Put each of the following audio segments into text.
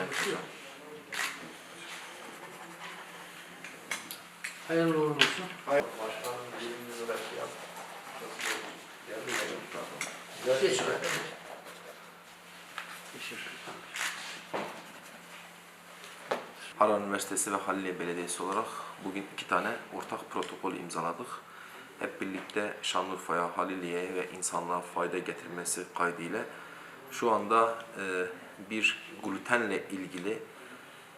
hocam. Hayırlı uğurlu olsun. Harran Üniversitesi ve Haliliye Belediyesi olarak bugün iki tane ortak protokol imzaladık. Hep birlikte Şanlıurfa'ya, Haliliye'ye ve insanlığa fayda getirmesi kaydıyla şu anda e, bir glutenle ilgili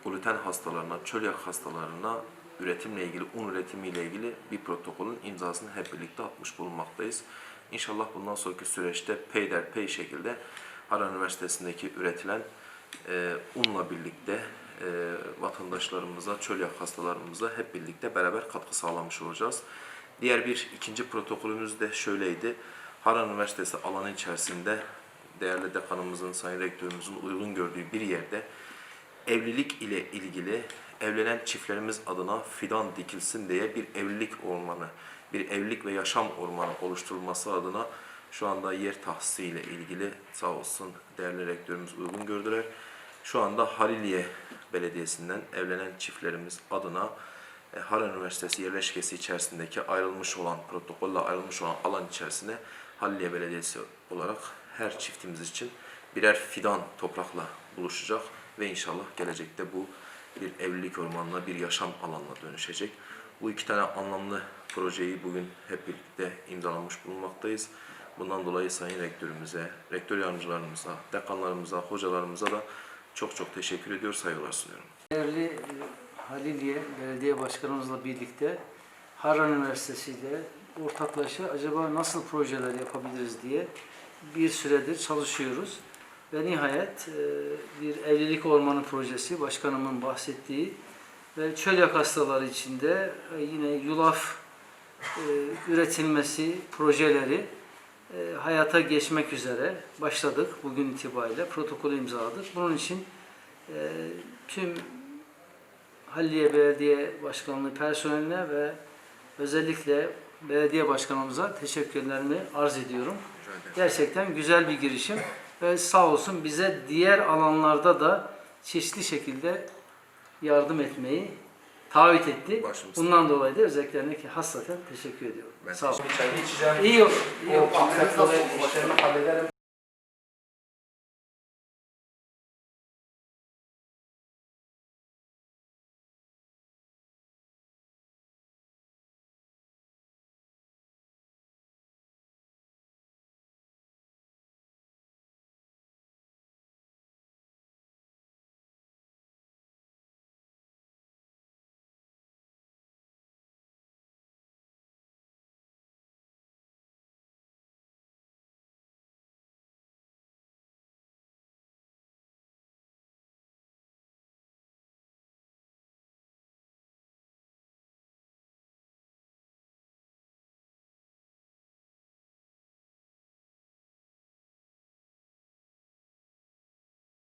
gluten hastalarına, çölyak hastalarına üretimle ilgili, un üretimiyle ilgili bir protokolün imzasını hep birlikte atmış bulunmaktayız. İnşallah bundan sonraki süreçte peyderpey şekilde Harran Üniversitesi'ndeki üretilen e, unla birlikte e, vatandaşlarımıza, çölyak hastalarımıza hep birlikte beraber katkı sağlamış olacağız. Diğer bir ikinci protokolümüz de şöyleydi. Harran Üniversitesi alanı içerisinde değerli dekanımızın, sayın rektörümüzün uygun gördüğü bir yerde evlilik ile ilgili evlenen çiftlerimiz adına fidan dikilsin diye bir evlilik ormanı, bir evlilik ve yaşam ormanı oluşturulması adına şu anda yer tahsisi ile ilgili sağ olsun değerli rektörümüz uygun gördüler. Şu anda Haliliye Belediyesi'nden evlenen çiftlerimiz adına e, Harran Üniversitesi yerleşkesi içerisindeki ayrılmış olan, protokolle ayrılmış olan alan içerisinde Haliliye Belediyesi olarak her çiftimiz için birer fidan toprakla buluşacak ve inşallah gelecekte bu bir evlilik ormanına, bir yaşam alanına dönüşecek. Bu iki tane anlamlı projeyi bugün hep birlikte imzalamış bulunmaktayız. Bundan dolayı Sayın Rektörümüze, rektör yardımcılarımıza, dekanlarımıza, hocalarımıza da çok çok teşekkür ediyor, saygılar sunuyorum. Değerli e, Haliliye Belediye Başkanımızla birlikte Harran Üniversitesi ile ortaklaşa acaba nasıl projeler yapabiliriz diye bir süredir çalışıyoruz. Ve nihayet e, bir evlilik ormanı projesi başkanımın bahsettiği ve çölyak hastaları içinde e, yine yulaf e, üretilmesi projeleri hayata geçmek üzere başladık bugün itibariyle protokolü imzaladık. Bunun için tüm Halliye Belediye Başkanlığı personeline ve özellikle belediye başkanımıza teşekkürlerimi arz ediyorum. Gerçekten güzel bir girişim ve sağ olsun bize diğer alanlarda da çeşitli şekilde yardım etmeyi taahhüt etti. Başımız- Bundan dolayı da özellikle hassaten teşekkür ediyorum. Ben sağ olun. İyi olur. iyi O